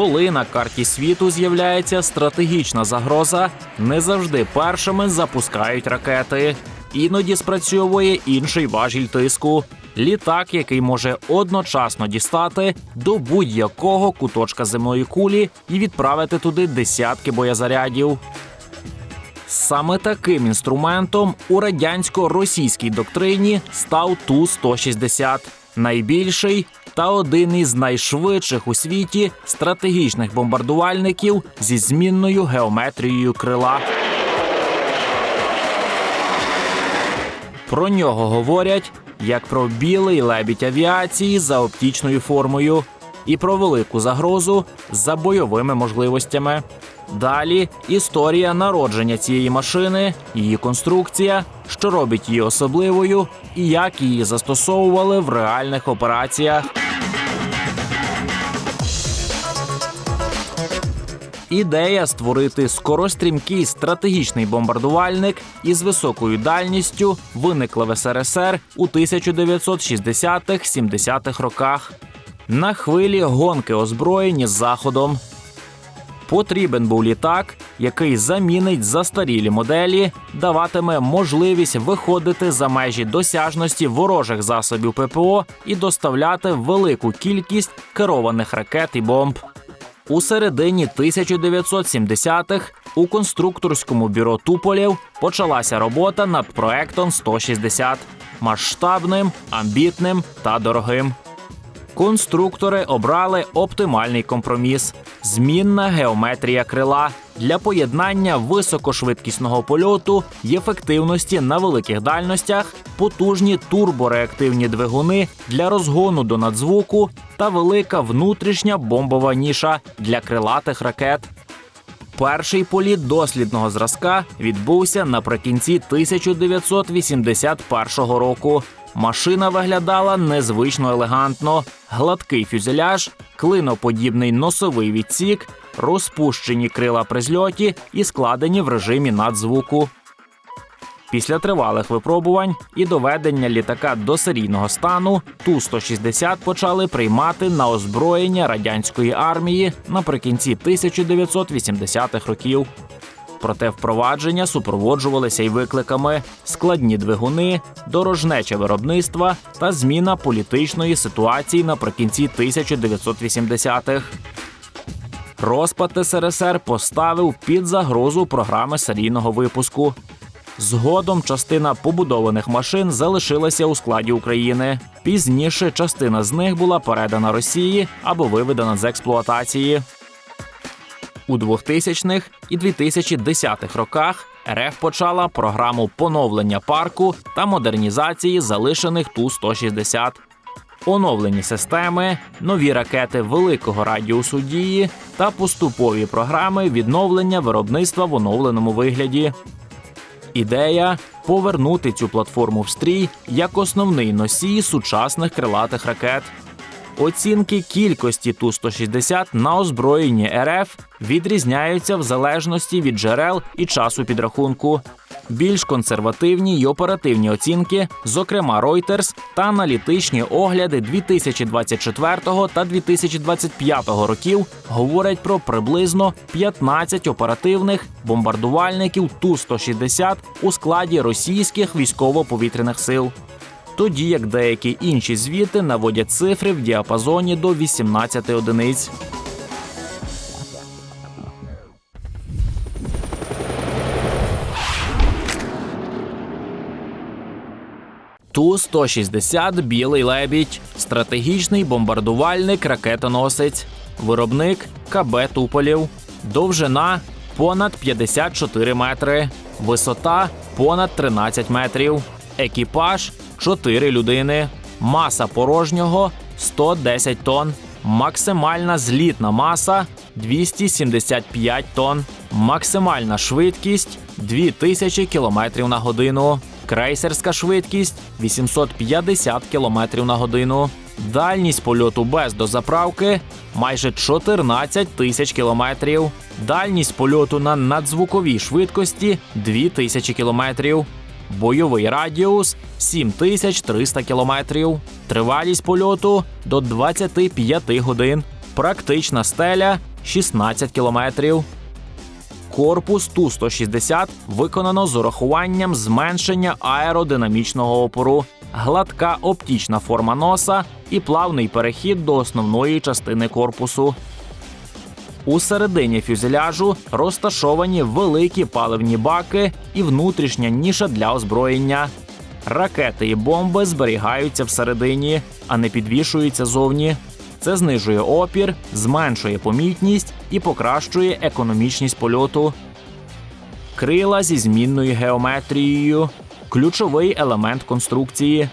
Коли на карті світу з'являється стратегічна загроза, не завжди першими запускають ракети. Іноді спрацьовує інший важіль тиску літак, який може одночасно дістати до будь-якого куточка земної кулі і відправити туди десятки боєзарядів. Саме таким інструментом у радянсько-російській доктрині став Ту-160 – найбільший та один із найшвидших у світі стратегічних бомбардувальників зі змінною геометрією крила. Про нього говорять як про білий лебідь авіації за оптічною формою і про велику загрозу за бойовими можливостями. Далі історія народження цієї машини, її конструкція, що робить її особливою, і як її застосовували в реальних операціях. Ідея створити скорострімкий стратегічний бомбардувальник із високою дальністю виникла в СРСР у 1960-70-х роках на хвилі гонки озброєні з заходом. Потрібен був літак, який замінить застарілі моделі, даватиме можливість виходити за межі досяжності ворожих засобів ППО і доставляти велику кількість керованих ракет і бомб. У середині 1970-х у конструкторському бюро Туполєв почалася робота над проектом 160 масштабним, амбітним та дорогим. Конструктори обрали оптимальний компроміс: змінна геометрія крила для поєднання високошвидкісного польоту ефективності на великих дальностях, потужні турбореактивні двигуни для розгону до надзвуку та велика внутрішня бомбова ніша для крилатих ракет. Перший політ дослідного зразка відбувся наприкінці 1981 року. Машина виглядала незвично елегантно, гладкий фюзеляж, клиноподібний носовий відсік, розпущені крила при зльоті і складені в режимі надзвуку. Після тривалих випробувань і доведення літака до серійного стану Ту-160 почали приймати на озброєння радянської армії наприкінці 1980-х років. Проте впровадження супроводжувалися й викликами складні двигуни, дорожнече виробництва та зміна політичної ситуації наприкінці 1980-х. Розпад СРСР поставив під загрозу програми серійного випуску. Згодом частина побудованих машин залишилася у складі України. Пізніше частина з них була передана Росії або виведена з експлуатації. У 2000-х і 2010-х роках РФ почала програму поновлення парку та модернізації залишених Ту-160. Оновлені системи, нові ракети великого радіусу дії та поступові програми відновлення виробництва в оновленому вигляді. Ідея повернути цю платформу в стрій як основний носій сучасних крилатих ракет. Оцінки кількості Ту-160 на озброєнні РФ відрізняються в залежності від джерел і часу підрахунку. Більш консервативні й оперативні оцінки, зокрема Reuters, та аналітичні огляди 2024 та 2025 років говорять про приблизно 15 оперативних бомбардувальників Ту-160 у складі російських військово-повітряних сил тоді як деякі інші звіти наводять цифри в діапазоні до 18 одиниць. Ту-160 Білий лебідь, стратегічний бомбардувальник ракетоносець, виробник КБ Туполів, довжина понад 54 метри, висота понад 13 метрів, екіпаж 4 людини, маса порожнього 110 тонн, максимальна злітна маса 275 тонн, максимальна швидкість 2000 км на годину, крейсерська швидкість 850 км на годину. Дальність польоту без дозаправки майже 14 тисяч кілометрів. Дальність польоту на надзвуковій швидкості 2000 кілометрів бойовий радіус 7300 кілометрів, тривалість польоту до 25 годин, практична стеля 16 кілометрів. Корпус Ту-160 виконано з урахуванням зменшення аеродинамічного опору, гладка оптічна форма носа і плавний перехід до основної частини корпусу. У середині фюзеляжу розташовані великі паливні баки і внутрішня ніша для озброєння. Ракети і бомби зберігаються всередині, а не підвішуються зовні. Це знижує опір, зменшує помітність і покращує економічність польоту. Крила зі змінною геометрією ключовий елемент конструкції.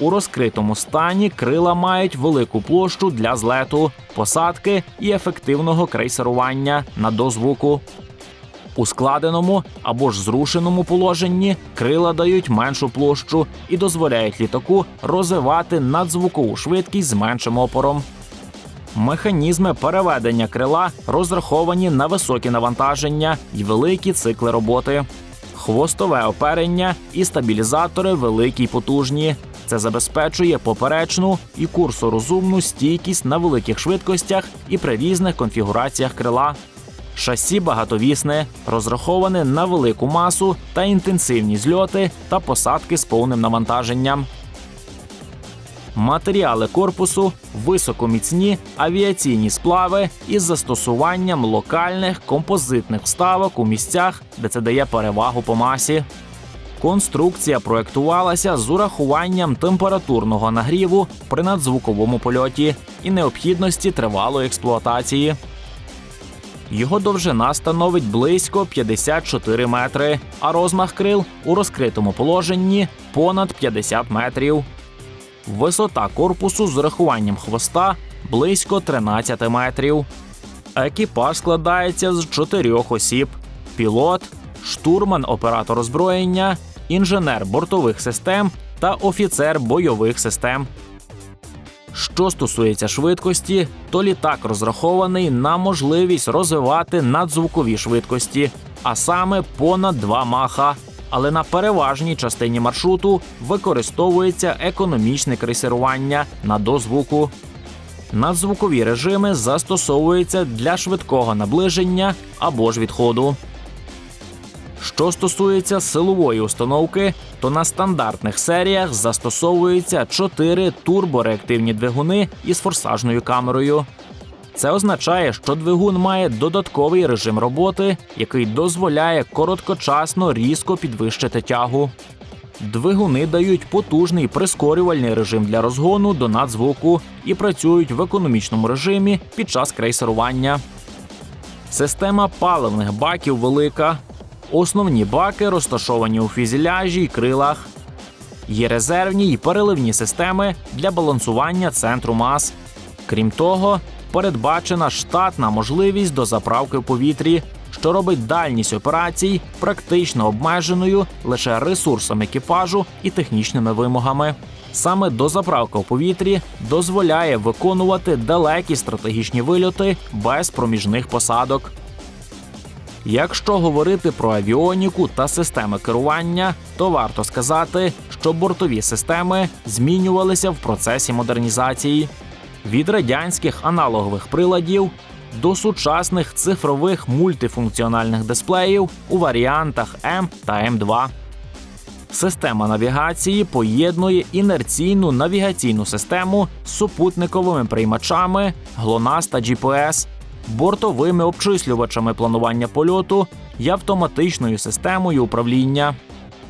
У розкритому стані крила мають велику площу для злету, посадки і ефективного крейсерування на дозвуку. У складеному або ж зрушеному положенні крила дають меншу площу і дозволяють літаку розвивати надзвукову швидкість з меншим опором. Механізми переведення крила розраховані на високі навантаження і великі цикли роботи. Хвостове оперення і стабілізатори великі й потужні. Це забезпечує поперечну і курсорозумну стійкість на великих швидкостях і при різних конфігураціях крила. Шасі багатовісне, розраховане на велику масу та інтенсивні зльоти та посадки з повним навантаженням. Матеріали корпусу високоміцні авіаційні сплави із застосуванням локальних композитних вставок у місцях, де це дає перевагу по масі. Конструкція проектувалася з урахуванням температурного нагріву при надзвуковому польоті і необхідності тривалої експлуатації. Його довжина становить близько 54 метри, а розмах крил у розкритому положенні понад 50 метрів. Висота корпусу з урахуванням хвоста близько 13 метрів. Екіпаж складається з чотирьох осіб: пілот, штурман, оператор озброєння, інженер бортових систем та офіцер бойових систем. Що стосується швидкості, то літак розрахований на можливість розвивати надзвукові швидкості, а саме понад 2 маха. Але на переважній частині маршруту використовується економічне крейсерування на дозвуку. Надзвукові режими застосовуються для швидкого наближення або ж відходу. Що стосується силової установки, то на стандартних серіях застосовуються 4 турбореактивні двигуни із форсажною камерою. Це означає, що двигун має додатковий режим роботи, який дозволяє короткочасно різко підвищити тягу. Двигуни дають потужний прискорювальний режим для розгону до надзвуку і працюють в економічному режимі під час крейсерування. Система паливних баків велика. Основні баки розташовані у фюзеляжі й крилах. Є резервні й переливні системи для балансування центру мас. Крім того, передбачена штатна можливість до заправки в повітрі, що робить дальність операцій практично обмеженою лише ресурсом екіпажу і технічними вимогами. Саме дозаправка в повітрі дозволяє виконувати далекі стратегічні вильоти без проміжних посадок. Якщо говорити про авіоніку та системи керування, то варто сказати, що бортові системи змінювалися в процесі модернізації від радянських аналогових приладів до сучасних цифрових мультифункціональних дисплеїв у варіантах М та М2. Система навігації поєднує інерційну навігаційну систему з супутниковими приймачами GLONASS та GPS, бортовими обчислювачами планування польоту і автоматичною системою управління.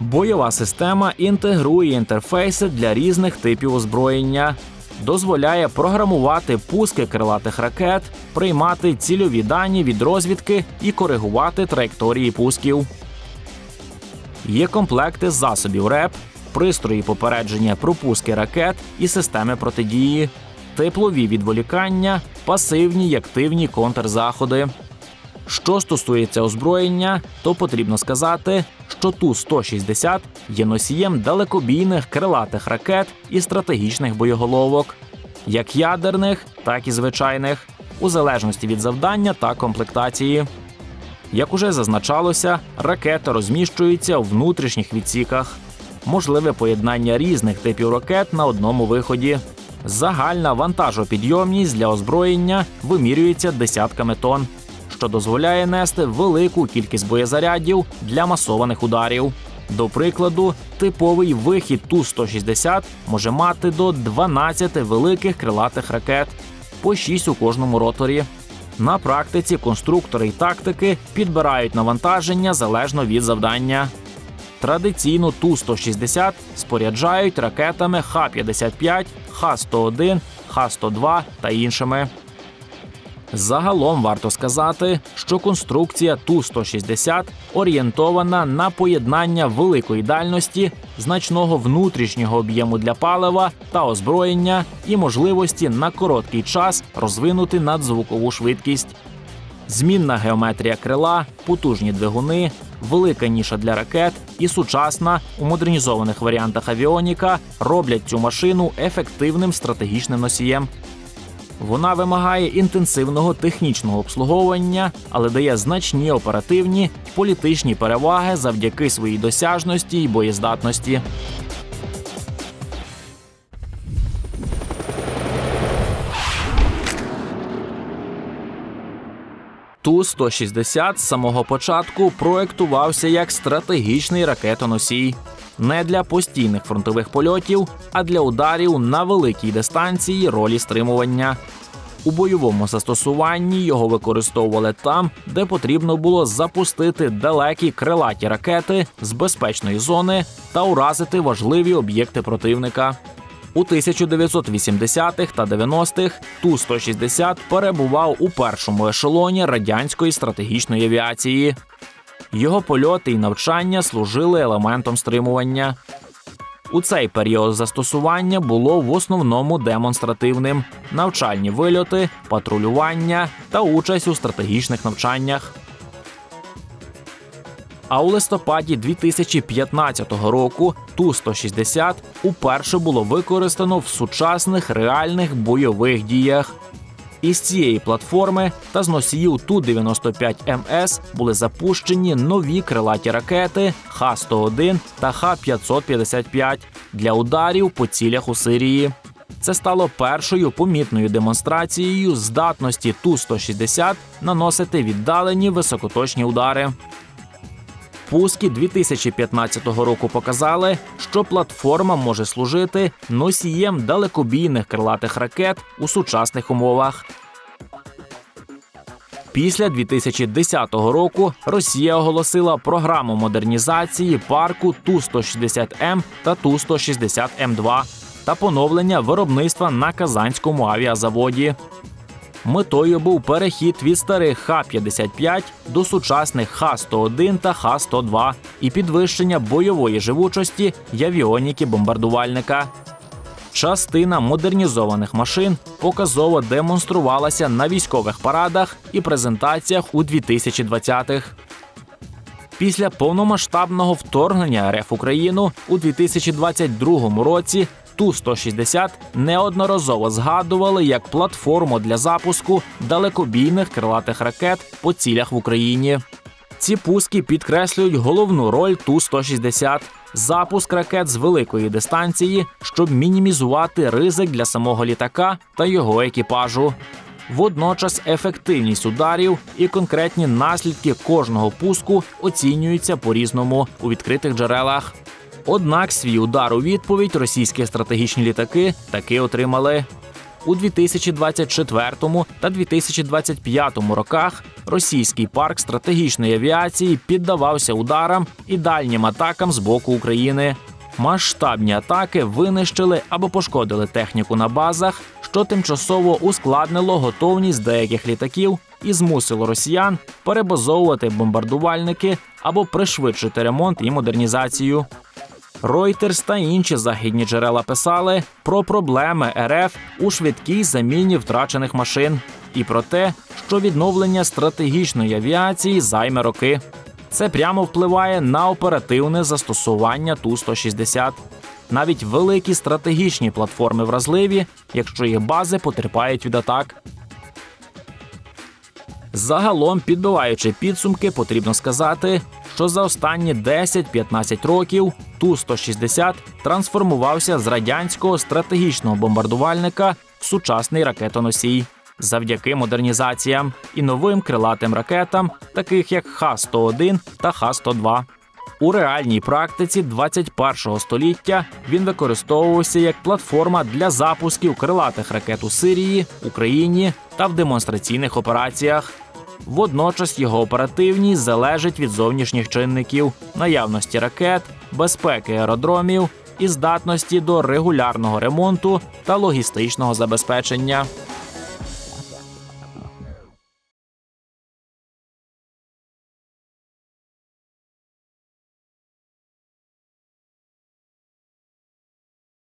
Бойова система інтегрує інтерфейси для різних типів озброєння, дозволяє програмувати пуски крилатих ракет, приймати цільові дані від розвідки і коригувати траєкторії пусків. Є комплекти засобів РЕП, пристрої попередження пропуски ракет і системи протидії, теплові відволікання, пасивні й активні контрзаходи. Що стосується озброєння, то потрібно сказати, що Ту-160 є носієм далекобійних крилатих ракет і стратегічних боєголовок, як ядерних, так і звичайних, у залежності від завдання та комплектації. Як уже зазначалося, ракета розміщується у внутрішніх відсіках. Можливе поєднання різних типів ракет на одному виході. Загальна вантажопідйомність для озброєння вимірюється десятками тонн, що дозволяє нести велику кількість боєзарядів для масованих ударів. До прикладу, типовий вихід Ту-160 може мати до 12 великих крилатих ракет, по 6 у кожному роторі. На практиці конструктори й тактики підбирають навантаження залежно від завдання. Традиційно Ту-160 споряджають ракетами Х-55, Х-101, Х-102 та іншими. Загалом варто сказати, що конструкція Ту-160 орієнтована на поєднання великої дальності, значного внутрішнього об'єму для палива та озброєння і можливості на короткий час розвинути надзвукову швидкість. Змінна геометрія крила, потужні двигуни, велика ніша для ракет і сучасна у модернізованих варіантах авіоніка роблять цю машину ефективним стратегічним носієм. Вона вимагає інтенсивного технічного обслуговування, але дає значні оперативні політичні переваги завдяки своїй досяжності й боєздатності. Ту-160 з самого початку проектувався як стратегічний ракетоносій. Не для постійних фронтових польотів, а для ударів на великій дистанції ролі стримування. У бойовому застосуванні його використовували там, де потрібно було запустити далекі крилаті ракети з безпечної зони та уразити важливі об'єкти противника. У 1980-х та 90-х Ту-160 перебував у першому ешелоні радянської стратегічної авіації. Його польоти і навчання служили елементом стримування. У цей період застосування було в основному демонстративним: навчальні вильоти, патрулювання та участь у стратегічних навчаннях. А у листопаді 2015 року Ту-160 уперше було використано в сучасних реальних бойових діях. Із цієї платформи та з носіїв Ту-95МС були запущені нові крилаті ракети Х-101 та Х-555 для ударів по цілях у Сирії. Це стало першою помітною демонстрацією здатності Ту-160 наносити віддалені високоточні удари. Пуски 2015 року показали, що платформа може служити носієм далекобійних крилатих ракет у сучасних умовах. Після 2010 року Росія оголосила програму модернізації парку Ту-160М та Ту-160М2 та поновлення виробництва на Казанському авіазаводі. Метою був перехід від старих Х-55 до сучасних Х-101 та Х-102 і підвищення бойової живучості й авіоніки бомбардувальника. Частина модернізованих машин показово демонструвалася на військових парадах і презентаціях у 2020-х. Після повномасштабного вторгнення РФ Україну у 2022 році Ту-160 неодноразово згадували як платформу для запуску далекобійних крилатих ракет по цілях в Україні. Ці пуски підкреслюють головну роль Ту-160 – запуск ракет з великої дистанції, щоб мінімізувати ризик для самого літака та його екіпажу. Водночас ефективність ударів і конкретні наслідки кожного пуску оцінюються по-різному у відкритих джерелах. Однак свій удар у відповідь російські стратегічні літаки таки отримали. У 2024 та 2025 роках російський парк стратегічної авіації піддавався ударам і дальнім атакам з боку України. Масштабні атаки винищили або пошкодили техніку на базах, що тимчасово ускладнило готовність деяких літаків і змусило росіян перебазовувати бомбардувальники або пришвидшити ремонт і модернізацію. Reuters та інші західні джерела писали про проблеми РФ у швидкій заміні втрачених машин і про те, що відновлення стратегічної авіації займе роки. Це прямо впливає на оперативне застосування Ту-160. Навіть великі стратегічні платформи вразливі, якщо їх бази потерпають від атак. Загалом, підбиваючи підсумки, потрібно сказати, що за останні 10-15 років Ту-160 трансформувався з радянського стратегічного бомбардувальника в сучасний ракетоносій. Завдяки модернізаціям і новим крилатим ракетам, таких як Х-101 та Х-102. У реальній практиці 21-го століття він використовувався як платформа для запусків крилатих ракет у Сирії, Україні та в демонстраційних операціях. Водночас його оперативність залежить від зовнішніх чинників, наявності ракет, безпеки аеродромів і здатності до регулярного ремонту та логістичного забезпечення.